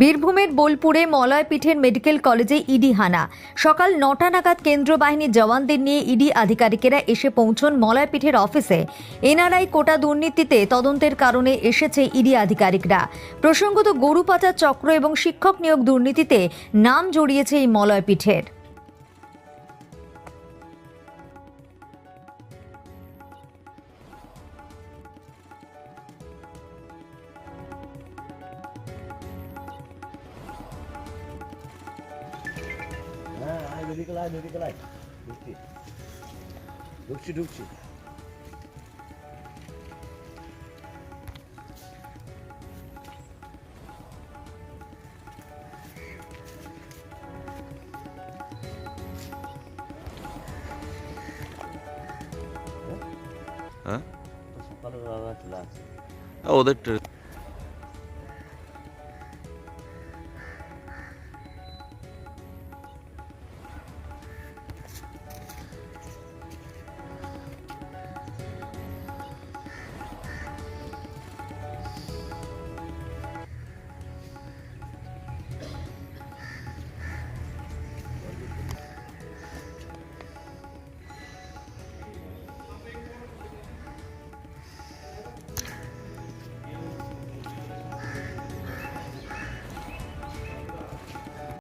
বীরভূমের বোলপুরে মলয়পীঠের মেডিকেল কলেজে ইডি হানা। সকাল নটা নাগাদ কেন্দ্র বাহিনীর জওয়ানদের নিয়ে ইডি আধিকারিকেরা এসে পৌঁছন মলয়পীঠের অফিসে। এনআরআই কোটা দুর্নীতিতে তদন্তের কারণে এসেছে ইডি আধিকারিকরা। প্রসঙ্গত গরু পাচার চক্র এবং শিক্ষক নিয়োগ দুর্নীতিতে নাম জড়িয়েছে এই মলয়পীঠের। হ্যাঁ মেডিকেল আয় ঢুকছি। ঢুকছি ঢুকছি। হ্যাঁ? দাদা ওদের